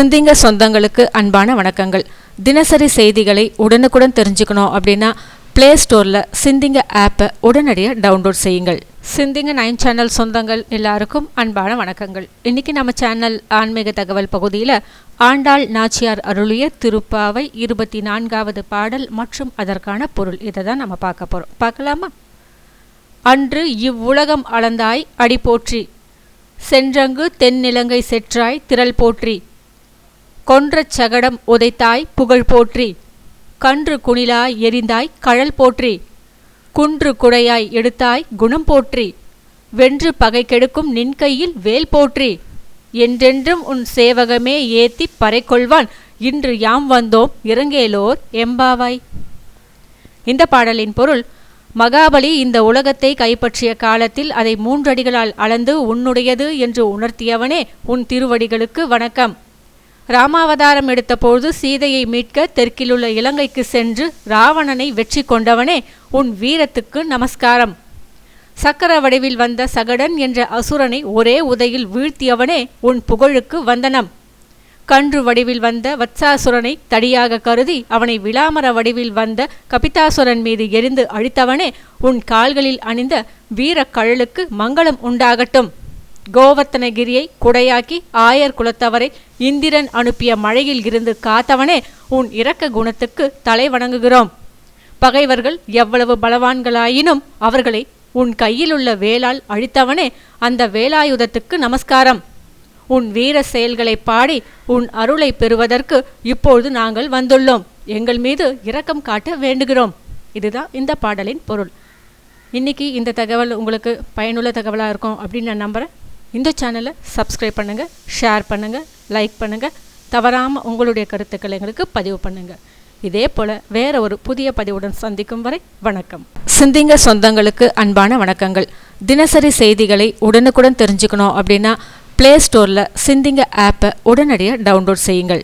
சிந்திங்க சொந்தங்களுக்கு அன்பான வணக்கங்கள். தினசரி செய்திகளை உடனுக்குடன் தெரிஞ்சுக்கணும் அப்படின்னா ப்ளே ஸ்டோரில் சிந்திங்க ஆப்பை உடனடியாக டவுன்லோட் செய்யுங்கள். சிந்திங்க நைன் சேனல் சொந்தங்கள் எல்லாருக்கும் அன்பான வணக்கங்கள். இன்னைக்கு நம்ம சேனல் ஆன்மீக தகவல் பகுதியில் ஆண்டாள் நாச்சியார் அருளிய திருப்பாவை இருபத்தி நான்காவது பாடல் மற்றும் அதற்கான பொருள். இதை தான் நம்ம பார்க்க போகிறோம் பார்க்கலாமா? அன்று இவ்வுலகம் அளந்தாய் அடி போற்றி. சென்றங்கு தென்னிலங்கை செற்றாய் திரள் போற்றி. கொன்றச் சகடம் உதைத்தாய் புகழ் போற்றி. கன்று குணிலாய் எரிந்தாய் கழல் போற்றி. குன்று குடையாய் எடுத்தாய் குணம் போற்றி. வென்று பகை கெடுக்கும் நின் கையில் வேல் போற்றி. என்றென்றும் உன் சேவகமே ஏத்தி பறை கொள்வான். இன்று யாம் வந்தோம் இறங்கேலோர் எம்பாவாய். இந்த பாடலின் பொருள் மகாபலி இந்த உலகத்தை கைப்பற்றிய காலத்தில் அதை மூன்றடிகளால் அளந்து உன்னுடையது என்று உணர்த்தியவனே உன் திருவடிகளுக்கு வணக்கம். ராமாவதாரம் எடுத்தபோது சீதையை மீட்க தெற்கிலுள்ள இலங்கைக்கு சென்று ராவணனை வெற்றி கொண்டவனே உன் வீரத்துக்கு நமஸ்காரம். சக்கர வடிவில் வந்த சகடன் என்ற அசுரனை ஒரே உதையில் வீழ்த்தியவனே உன் புகழுக்கு வந்தனம். கன்று வடிவில் வந்த வத்சாசுரனை தடியாக கருதி அவனை விளாமர வடிவில் வந்த கபிதாசுரன் மீது எரிந்து அழித்தவனே உன் கால்களில் அணிந்த வீரக் கழலுக்கு மங்களம் உண்டாகட்டும். கோவர்த்தனகிரியை குடையாக்கி ஆயர் குலத்தவரை இந்திரன் அனுப்பிய மழையில் இருந்து காத்தவனே உன் இரக்க குணத்துக்கு தலை வணங்குகிறோம். பகைவர்கள் எவ்வளவு பலவான்களாயினும் அவர்களை உன் கையிலுள்ள வேலால் அழித்தவனே அந்த வேலாயுதத்துக்கு நமஸ்காரம். உன் வீர செயல்களை பாடி உன் அருளை பெறுவதற்கு இப்பொழுது நாங்கள் வந்துள்ளோம். எங்கள் மீது இரக்கம் காட்ட வேண்டுகிறோம். இதுதான் இந்த பாடலின் பொருள். இன்னைக்கு இந்த தகவல் உங்களுக்கு பயனுள்ள தகவலாக இருக்கும் அப்படின்னு நான் நம்புகிறேன் இந்த சேனலை சப்ஸ்கிரைப் பண்ணுங்கள் ஷேர் பண்ணுங்கள் லைக் பண்ணுங்கள் தவறாமல் உங்களுடைய கருத்துக்களை எங்களுக்கு பதிவு பண்ணுங்கள் இதே போல் வேற ஒரு புதிய பதிவுடன் சந்திக்கும் வரை வணக்கம். சிந்திங்க சொந்தங்களுக்கு அன்பான வணக்கங்கள். தினசரி செய்திகளை உடனுக்குடன் தெரிஞ்சுக்கணும் அப்படின்னா ப்ளே ஸ்டோரில் சிந்திங்க ஆப்பை உடனடியாக டவுன்லோட் செய்யுங்கள்.